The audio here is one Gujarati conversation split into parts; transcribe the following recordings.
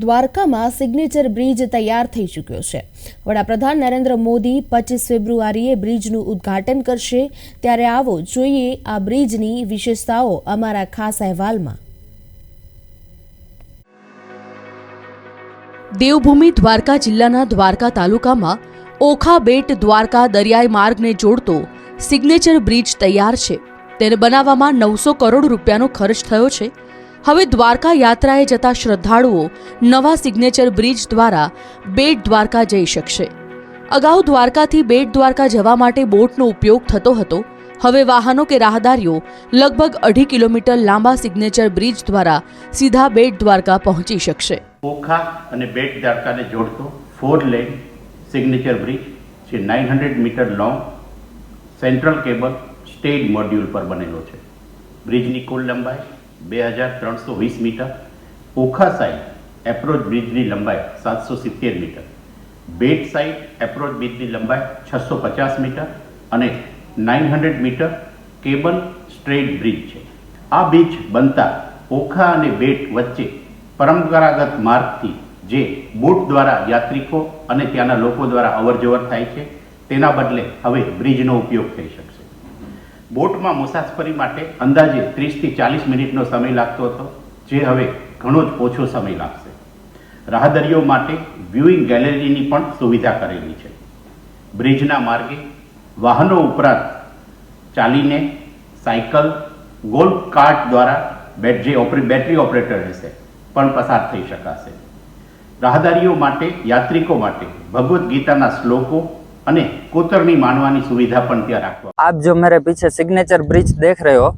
દ્વારકામાં સિગ્નેચર બ્રિજ તૈયાર થઈ ચૂક્યો છે. વડાપ્રધાન નરેન્દ્ર મોદી પચીસ ફેબ્રુઆરીએ બ્રિજનું ઉદ્ઘાટન કરશે. ત્યારે આવો જોઈએ આ બ્રિજની વિશેષતાઓ અમારા ખાસ અહેવાલમાં. દેવભૂમિ દ્વારકા જિલ્લાના દ્વારકા તાલુકામાં ઓખા બેટ દ્વારકા દરિયાઈ માર્ગને જોડતો સિગ્નેચર બ્રિજ તૈયાર છે. તેને બનાવવામાં નવસો કરોડ રૂપિયાનો ખર્ચ થયો છે. હવે દ્વારકા યાત્રાએ જતા શ્રદ્ધાળુઓ નવા સિગ્નેચર બ્રિજ દ્વારા બેટ દ્વારકા જઈ શકશે. અગાઉ દ્વારકાથી બેટ દ્વારકા જવા માટે બોટનો ઉપયોગ થતો હતો. હવે વાહનો કે રાહદારીઓ લગભગ અઢી કિલોમીટર લાંબા સિગ્નેચર બ્રિજ દ્વારા સીધા બેટ દ્વારકા પહોંચી શકશે. ઓખા અને બેટ દ્વારકાને જોડતો ફોર લેન સિગ્નેચર બ્રિજ જે nine hundred metre long central cable stage module પર બનેલો છે. બ્રિજની કુલ લંબાઈ બે હજાર ત્રણસો વીસ મીટર, ઓખા સાઈડ એપ્રોચ બ્રિજની લંબાઈ સાતસો સિત્તેર મીટર, બેટ સાઈડ એપ્રોચ બ્રિજની લંબાઈ છસો પચાસ મીટર અને nine hundred metre cable straight bridge છે. આ બ્રિજ બનતા ઓખા અને બેટ વચ્ચે પરંપરાગત માર્ગથી જે બોટ દ્વારા યાત્રિકો અને ત્યાંના લોકો દ્વારા અવરજવર થાય છે, તેના બદલે હવે બ્રિજનો ઉપયોગ થઈ શકશે. બોટમાં મુસાફરી માટે અંદાજે ત્રીસથી ચાલીસ મિનિટનો સમય લાગતો હતો, જે હવે ઘણો જ ઓછો સમય લાગશે. રાહદરીઓ માટે વ્યૂઇંગ ગેલેરીની પણ સુવિધા કરેલી છે. બ્રિજના માર્ગે વાહનો ઉપરાંત ચાલીને સાયકલ, ગોલ્ફ કાર્ટ દ્વારા બેટરી ઓપરે, બેટરી ઓપરેટર રહેશે, પણ પસાર થઈ શકાશે. રાહદારીઓ માટે યાત્રિકો માટે ભગવદ્ ગીતાના શ્લોકો અને કોતરણી માણવાની સુવિધા પણ ત્યાં રાખવા आप जो मेरे पीछे सिग्नेचर ब्रिज देख रहे हो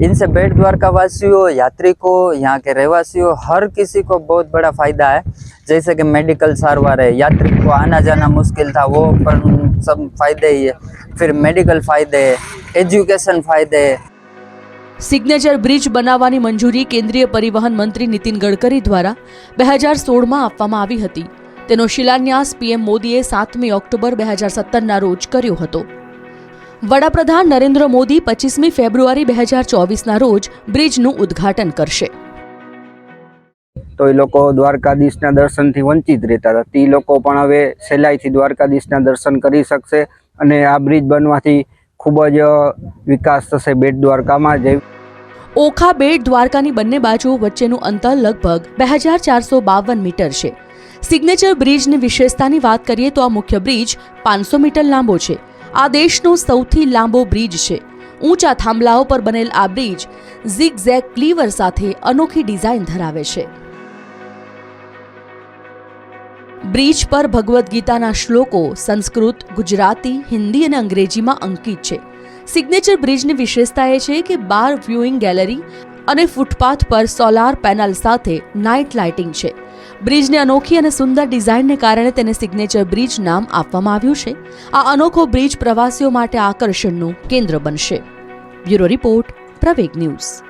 इनसे बेट द्वारका वासियों यात्रिकों यहाँ के रहवासियों हर किसी को बहुत बड़ा फायदा है जैसे कि मेडिकल सारवार है यात्री को आना जाना मुश्किल था वो पर सब फायदे ही है फिर मेडिकल फायदे है एजुकेशन फायदे है સિગ્નેચર બ્રિજ બનાવવાની મંજૂરી કેન્દ્રીય પરિવહન મંત્રી નીતિન ગડકરી દ્વારા બે હજાર સોળમાં આપવામાં આવી હતી તેનો શિલાન્યાસ પીએમ મોદીએ સાતમી ઓક્ટોબર બે હજાર સત્તરના રોજ કર્યો હતો. વડાપ્રધાન નરેન્દ્ર મોદી પચીસમી ફેબ્રુઆરી બે હજાર ચોવીસના રોજ બ્રિજનું ઉદ્ઘાટન કરશે. તો એ લોકો દ્વારકાધીશના દર્શનથી વંચિત રહેતા હતા. તે લોકો પણ હવે સહેલાઈથી દ્વારકાધીશના દર્શન કરી શકશે અને આ બ્રિજ બનવાથી ખૂબ જ વિકાસ થશે બેટ દ્વારકામાં જે. ઓખા બેટ દ્વારકાની બંને બાજુ વચ્ચેનું અંતર લગભગ બે હજાર ચારસો બાવન મીટર છે. સિગ્નેચર બ્રિજની વિશેષતાની વાત કરીએ તો આ મુખ્ય બ્રિજ પાંચસો મીટર લાંબો છે. આ દેશનો સૌથી લાંબો બ્રિજ છે. ઊંચા થાંભલાઓ પર બનેલ આ બ્રિજ ઝિગ ઝેગ ક્લીવર સાથે અનોખી ડિઝાઇન ધરાવે છે. બ્રિજ પર ભગવદ્ ગીતાના શ્લોકો સંસ્કૃત, ગુજરાતી, હિન્દી અને અંગ્રેજીમાં અંકિત છે. સિગ્નેચર બ્રિજની વિશેષતા એ છે કે બાર વ્યુઇંગ ગેલેરી અને ફૂટપાથ પર સોલાર પેનલ સાથે નાઇટ લાઇટિંગ છે. બ્રિજની અનોખી અને સુંદર ડિઝાઇનને કારણે તેને સિગ્નેચર બ્રિજ નામ આપવામાં આવ્યું છે. આ અનોખો બ્રિજ પ્રવાસીઓ માટે આકર્ષણનું કેન્દ્ર બનશે. Bureau report Praveg news.